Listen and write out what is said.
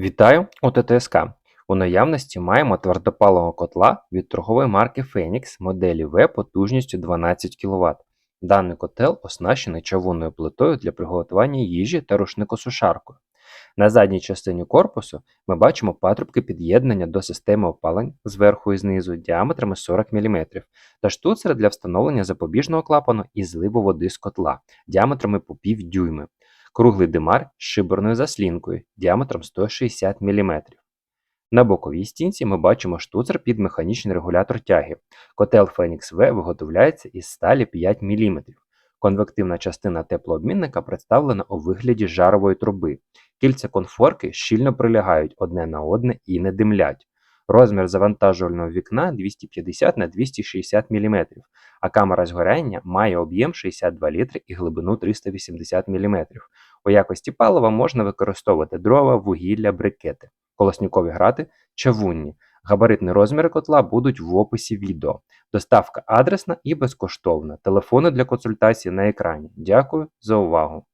Вітаю у ТТСК. У наявності маємо твердопаливого котла від торгової марки Phoenix моделі V потужністю 12 кВт. Даний котел оснащений чавунною плитою для приготування їжі та рушникосушаркою. На задній частині корпусу ми бачимо патрубки під'єднання до системи опалень зверху і знизу діаметрами 40 мм та штуцер для встановлення запобіжного клапану і зливу води з котла діаметрами по пів дюйми круглий димар з шиберною заслінкою діаметром 160 мм. На боковій стінці ми бачимо штуцер під механічний регулятор тяги. Котел Phoenix V виготовляється із сталі 5 мм. Конвективна частина теплообмінника представлена у вигляді жарової труби. Кільця конфорки щільно прилягають одне на одне і не димлять. Розмір завантажувального вікна 250 на 260 мм, а камера згоряння має об'єм 62 літри і глибину 380 мм. У якості палива можна використовувати дрова, вугілля, брикети, колоснікові грати, чавунні. Габаритні розміри котла будуть в описі відео. Доставка адресна і безкоштовна. Телефони для консультацій на екрані. Дякую за увагу!